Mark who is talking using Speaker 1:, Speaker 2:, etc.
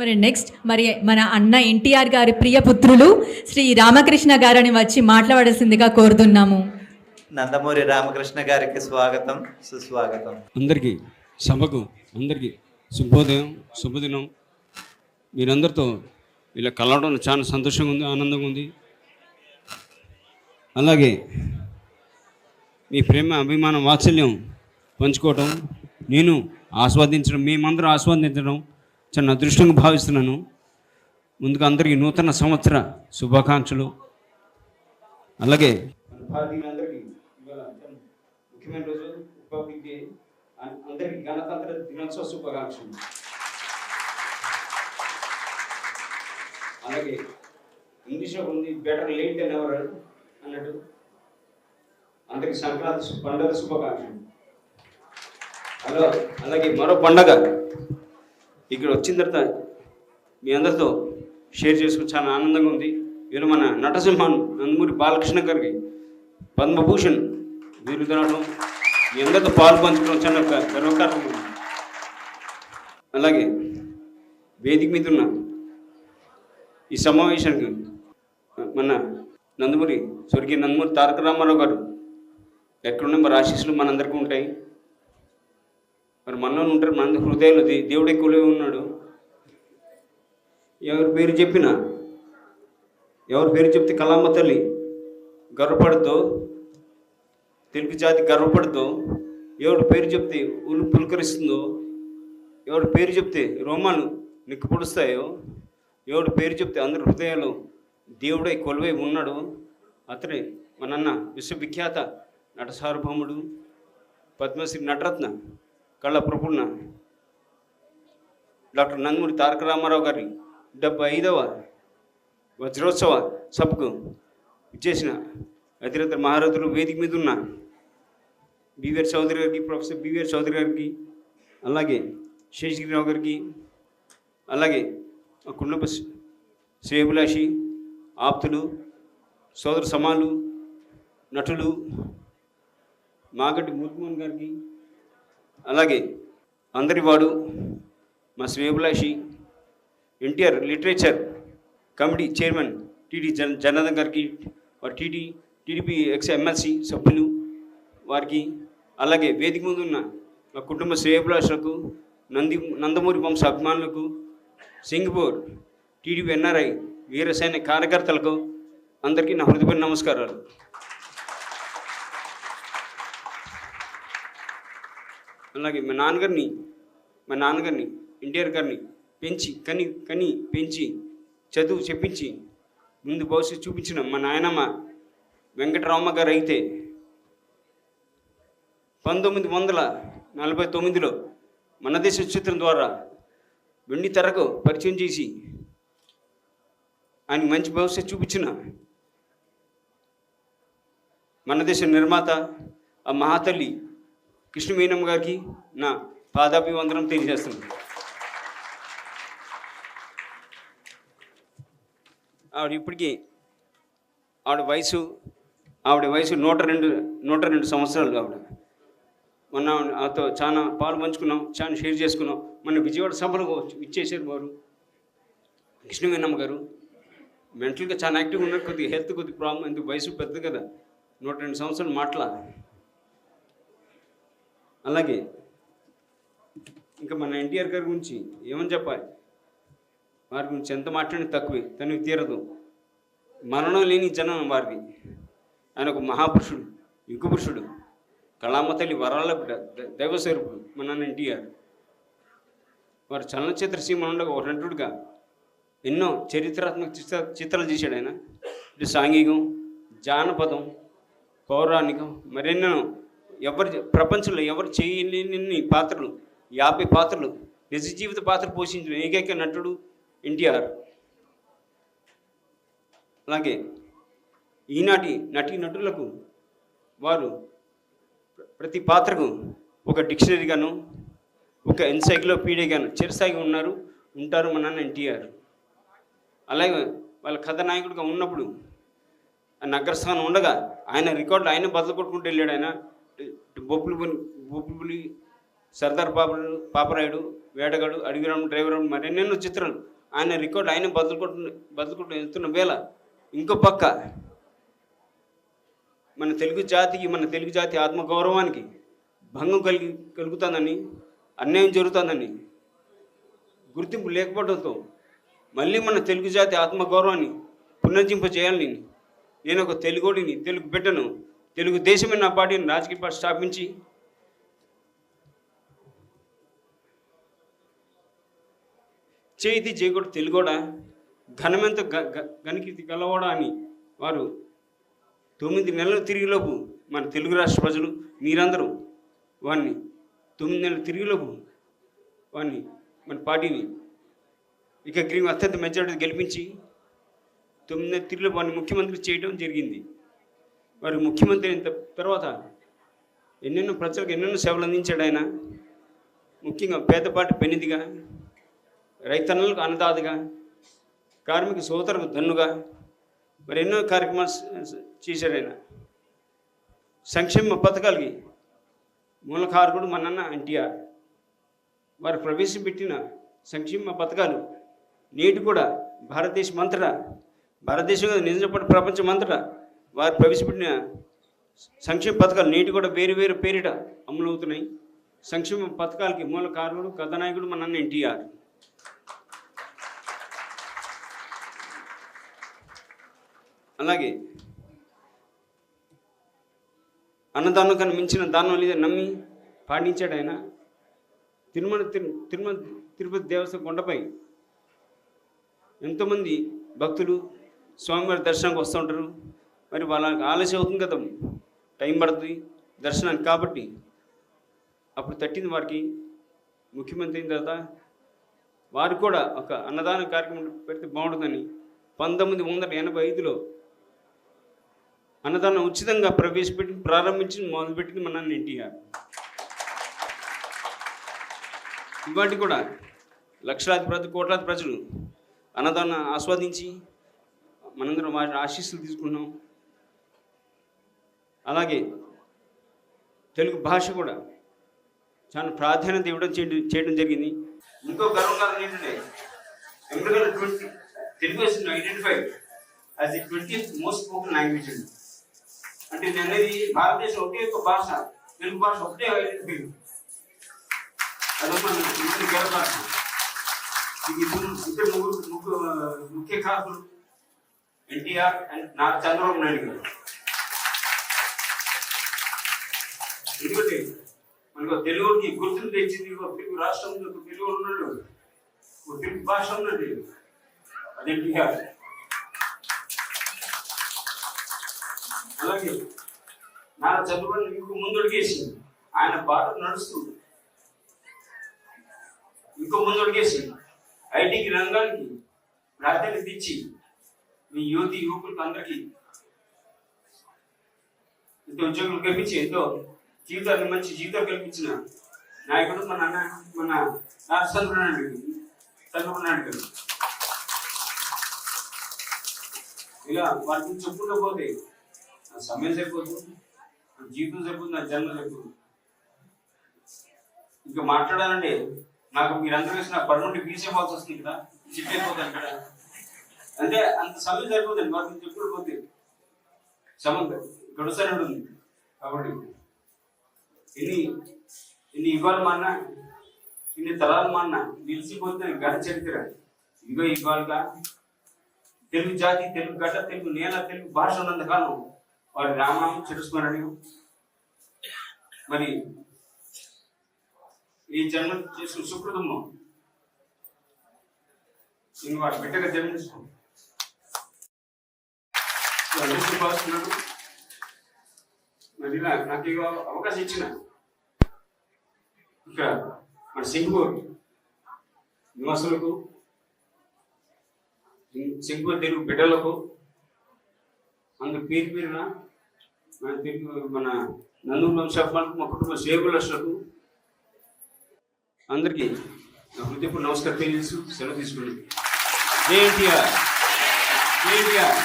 Speaker 1: మరి నెక్స్ట్ మరి మన అన్న ఎన్టీఆర్ గారి ప్రియ పుత్రులు శ్రీ రామకృష్ణ గారని వచ్చి మాట్లాడాల్సిందిగా కోరుతున్నాము.
Speaker 2: నందమూరి రామకృష్ణ గారికి స్వాగతం సుస్వాగతం.
Speaker 3: అందరికీ సభకు అందరికీ శుభోదయం శుభదినం. మీరందరితో ఇలా కలవడం చాలా సంతోషంగా ఉంది ఆనందంగా ఉంది. అలాగే మీ ప్రేమ అభిమానం వాత్సల్యం పంచుకోవటం నేను ఆస్వాదించడం మేమందరం ఆస్వాదించడం చాలా అదృష్టంగా భావిస్తున్నాను. ముందుగా అందరికీ నూతన సంవత్సర శుభాకాంక్షలు. అలాగే ముఖ్యమైన రోజు అందరికీ గణతంత్ర దినోత్సవ శుభాకాంక్షలు. అలాగే ఇంగ్లీష్లో ఉంది బెటర్ లేట్ దెన్ ఎవర్ అన్నట్టు. అందరికి సంక్రాంతి పండుగ శుభాకాంక్షలు. హలో అలాగే మరో పండగ. ఇక్కడ వచ్చిన తర్వాత మీ అందరితో షేర్ చేసుకుని చాలా ఆనందంగా ఉంది. వీరు మన నటసింహన్ నందమూరి బాలకృష్ణ గారికి పద్మభూషణ్ వీరు తినడం మీ అందరితో పాలు పంచుకోవడం చాలా గర్వకారణం. అలాగే వేదిక మీద ఉన్న ఈ సమావేశానికి మన నందమూరి స్వర్గీయ నందమూరి తారక రామారావు గారు ఎక్కడున్నా మరి ఆశీస్సులు మనందరికీ ఉంటాయి. మరి మనలో ఉంటారు మన హృదయాలు దేవుడు ఎక్కువలో ఉన్నాడు. ఎవరి పేరు చెప్పినా? ఎవరి పేరు చెప్తే కలామ తల్లి గర్వపడుతూ తెలుగు జాతి గర్వపడుతూ ఎవరి పేరు చెప్తే ఉలు పులకరిస్తుందో ఎవరి పేరు చెప్తే రోమాలు నిక్కు పొడుస్తాయో ఎవరి పేరు చెప్తే అందరి హృదయాలు దేవుడై కొలువై ఉన్నాడు. అతడే మనన్న విశ్వవిఖ్యాత నటసార్వభౌముడు పద్మశ్రీ నటరత్న. కళ్ళ ప్రపుణ డాక్టర్ నందమూరి తారక రామారావు గారి డెబ్బై ఐదవ వజ్రోత్సవ సభకు ఇచ్చేసిన అతిరత మహారథులు వేదిక మీద ఉన్న బీవీఆర్ చౌదరి గారికి ప్రొఫెసర్ బీవీఆర్ చౌదరి గారికి అలాగే శేషగిరిరావు గారికి అలాగే మా కుటుంబ ఆప్తులు సోదర సమాలు నటులు మాగటి ముద్మోహన్ గారికి అలాగే అందరి వాడు మా శ్రేయభిలాషి NTR literature committee chairman TD జన జనార్దన్ గారికి వారి టీడీ టీడీపీ ఎక్స్ ఎమ్మెల్సీ సభ్యులు వారికి అలాగే వేదిక ముందు ఉన్న మా కుటుంబ శ్రేయభిలాషులకు నంది నందమూరి వంశ అభిమానులకు సింగపూర్ టీడీపీ ఎన్ఆర్ఐ వీరసైన్య కార్యకర్తలకు అందరికీ నా హృదయపూర్వక నమస్కారాలు. అలాగే మా నాన్నగారిని మా నాన్నగారిని ఎన్టీఆర్ గారిని పెంచి కని కని పెంచి చదువు చెప్పించి ముందు భవిష్యత్తు చూపించిన మా నాయనమ్మ వెంకటరామ గారు అయితే పంతొమ్మిది వందల నలభై తొమ్మిదిలో మన దేశ చిత్రం ద్వారా వెండి తెరకు పరిచయం చేసి ఆయన మంచి భవిష్యత్తు చూపించిన మన దేశ నిర్మాత ఆ మహాతల్లి కృష్ణమీనమ్మ గారికి నా పాదాభివందనం తెలియజేస్తున్నాను. ఆవిడ ఇప్పటికీ ఆవిడ వయసు ఆవిడ వయసు నూట రెండు నూట రెండు సంవత్సరాలు ఆవిడ. మొన్న ఆతో చాలా పాలు పంచుకున్నాం చాలా షేర్ చేసుకున్నాం. మన విజయవాడ సభలో ఇచ్చేసారు వారు. కృష్ణమేనమ్మ గారు మెంటల్గా చాలా యాక్టివ్గా ఉన్నారు కొద్దిగా హెల్త్ కొద్దిగా ప్రాబ్లం ఎందుకు వయసు పెద్ద కదా నూట రెండు సంవత్సరాలు మాటల అలాగే ఇంకా మన ఎన్టీఆర్ గారి గురించి ఏమని చెప్పాలి? వారి గురించి ఎంత మాట్లాడిన తక్కువే తనకి తీరదు. మరణం లేని జనం వారిది. ఆయన ఒక మహాపురుషుడు యుగపురుషుడు కళామ తల్లి వరాల దైవస్వరూపుడు మన నాన్న ఎన్టీఆర్. వారు చలనచిత్ర సీమనుండగా ఒక నటుడుగా ఎన్నో చరిత్రాత్మక చిత్ర చిత్రాలు చేశాడు ఆయన. ఇటు సాంఘికం జానపదం పౌరాణికం మరెన్నో ఎవరు ప్రపంచంలో ఎవరు చేయలేని పాత్రలు యాభై పాత్రలు నిజ జీవిత పాత్ర పోషించిన ఏకైక నటుడు ఎన్టీఆర్ అలాగే ఈనాటి నటి నటులకు వారు ప్రతి పాత్రకు ఒక డిక్షనరీగాను ఒక ఎన్సైక్లోపీడియాగాను చిరసాగి ఉన్నారు ఉంటారు మన నాన్న ఎన్టీఆర్. అలాగే వాళ్ళ కథానాయకుడిగా ఉన్నప్పుడు ఆయన అగ్రస్థానం ఉండగా ఆయన రికార్డులు ఆయన బదులు కొట్టుకుంటూ వెళ్ళాడు ఆయన. బొబ్బులు బొబ్బులి సర్దార్ బాబు పాపరాయుడు వేటగాడు అడిగిరాము డ్రైవర్ మరెన్నెన్నో చిత్రాలు. ఆయన రికార్డు ఆయన బదులుకుంటు బదులుకుంటూ వెళ్తున్న వేళ ఇంకో పక్క మన తెలుగు జాతికి మన తెలుగు జాతి ఆత్మగౌరవానికి భంగం కలిగి కలుగుతుందని అన్యాయం జరుగుతుందని గుర్తింపు లేకపోవడంతో మళ్ళీ మన తెలుగు జాతి ఆత్మగౌరవాన్ని పునర్జింప చేయాలని నేను ఒక తెలుగుడిని తెలుగు బిడ్డను తెలుగుదేశం నా పార్టీని రాజకీయ పార్టీ స్థాపించి చేతి చేయకూడ తెలుగోడ ఘనమెంత గ గ- గలవాడా అని వారు తొమ్మిది నెలలు తిరిగిలోపు మన తెలుగు రాష్ట్ర ప్రజలు మీరందరూ వారిని తొమ్మిది నెలలు తిరిగిలోపు వారిని మన పార్టీని ఇక గ్రీన్ అత్యంత మెజారిటీ గెలిపించి తొమ్మిది నెలల తిరిగిలోపు వారిని ముఖ్యమంత్రి చేయడం జరిగింది. మరి ముఖ్యమంత్రి అయిన తర్వాత ఎన్నెన్నో ప్రజలకు ఎన్నెన్నో సేవలు అందించాడు ఆయన. ముఖ్యంగా పేదపాటి పెనిదిగా రైతన్నలకు అన్నదాతగా కార్మిక సోదరులకు దన్నుగా మరి ఎన్నో కార్యక్రమాలు చేశాడు ఆయన. సంక్షేమ పథకాలకి మూలకారకుడు మన్నన్న ఎన్టీఆర్. వారు ప్రవేశపెట్టిన సంక్షేమ పథకాలు నేటి కూడా భారతదేశం అంతటా భారతదేశం నిజపడి ప్రపంచం అంతటా వారు ప్రవేశపెట్టిన సంక్షేమ పథకాలు నేటి కూడా వేరు వేరు పేరిట అమలవుతున్నాయి. సంక్షేమ పథకాలకి మూల కారణుడు కథానాయకుడు మన అన్న ఎన్టీఆర్. అలాగే అన్నదానం కన్నా మించిన దానం లేదా నమ్మి పాటించాడు ఆయన. తిరుమల తిరు- తిరుమల తిరుపతి దేవస్థానం కొండపై ఎంతోమంది భక్తులు స్వామివారి దర్శనానికి వస్తూ ఉంటారు. మరి వాళ్ళకి ఆలస్యం అవుతుంది కదా. టైం పడుతుంది దర్శనానికి కాబట్టి. అప్పుడు తట్టింది వారికి ముఖ్యమంత్రి అయిన తర్వాత వారు కూడా ఒక అన్నదాన కార్యక్రమం పెడితే బాగుంటుందని పంతొమ్మిది వందల ఎనభై ఐదులో అన్నదానం ఉచితంగా ప్రవేశపెట్టి ప్రారంభించి మొదలుపెట్టింది మన ఎన్టీఆర్. ఇవాటి కూడా లక్షలాది ప్రజలు కోట్లాది ప్రజలు అన్నదానం ఆస్వాదించి మనందరం వారి ఆశీస్సులు తీసుకున్నాం అలాగే తెలుగు భాష కూడా చాలా ప్రాధాన్యత ఇవ్వడం చేయడం చేయడం జరిగింది. ఇంకో గర్వంగా ఏంటంటే ఎందుకంటే twenty Telugu identify as the twenty most spoken language అండి అంటే నేను అనేది భారతదేశం ఒకే ఒక భాష తెలుగు భాష ఒకటే ఐడెంటిఫై అదొక భాష ఇది ఇద్దరు ఇద్దరు ముగ్గురు ముగ్గురు ముఖ్య కాకులు ఎన్టీఆర్ అండ్ నారా చంద్రబాబు నాయుడు గారు. మనకు తెలుగుకి గుర్తులు తెచ్చింది ఒక తెలుగు రాష్ట్రంలో తెలుగు ఉన్నాడు. తెలుగు భాష ఉన్నది అది ఎన్టీఆర్ అలాగే నా చంద్రబాబు ఇంకో ముందడుగేసి ఆయన బాట నడుస్తుంది. ఇంకో ముందడుగేసి ఐటీకి రంగానికి ప్రాధాన్యత ఇచ్చి మీ యువతి యువకులకు అందరికీ ఎంతో ఉద్యోగులు కల్పించి ఎంతో జీవితాన్ని మంచి జీవితం కల్పించిన నాయకుడు మన అన్న మన చంద్రనాయుడు చంద్రనాయుడు గారు. ఇలా వాటి గురించి చెప్పుకుంటూ పోతే నా సమయం సరిపోతుంది నా జీవితం సరిపోతుంది నా జన్మ సరిపోతుంది ఇంకా మాట్లాడాలంటే నాకు మీరందరూ వేసిన పర్మనెంట్ బీసీ ఇవ్వాల్సి వస్తుంది ఇక్కడ చిట్ అక్కడ ఇక్కడ అంటే అంత సమయం సరిపోతుంది వాటి చెప్పుకుంటూ పోతే. సమయం గడుస్తూనే ఉంటుంది కాబట్టి ఇన్ని ఇన్ని ఇవ్వాలి మా అన్న ఇన్ని తరాలు మా అన్న నిలిచిపోతున్న గత చరిత్ర. ఇదిగో ఇవ్వాలిగా తెలుగు జాతి తెలుగు గడ్డ తెలుగు నేల తెలుగు భాష ఉన్నంత కాలం వారి రామనామం చిరుస్మరణీయం మరి ఈ జన్మ చేసిన సుకృతము నేను వారి బిడ్డగా జన్మించుకున్నాను. మరి ఇలా నాకు అవకాశం ఇచ్చిన ఇక మన సింగపూర్ నివాసులకు సింగపూర్ తెలుగు బిడ్డలకు అందుకు పేరు పేరున మన తెలుగు మన నందూరు వంశాలకు మా కుటుంబ సేవలకు అందరికీ నా హృదయపూర్వక నమస్కారం తెలియజేస్తూ సెలవు తీసుకున్నాను జై ఎన్టీఆర్! జై ఎన్టీఆర్!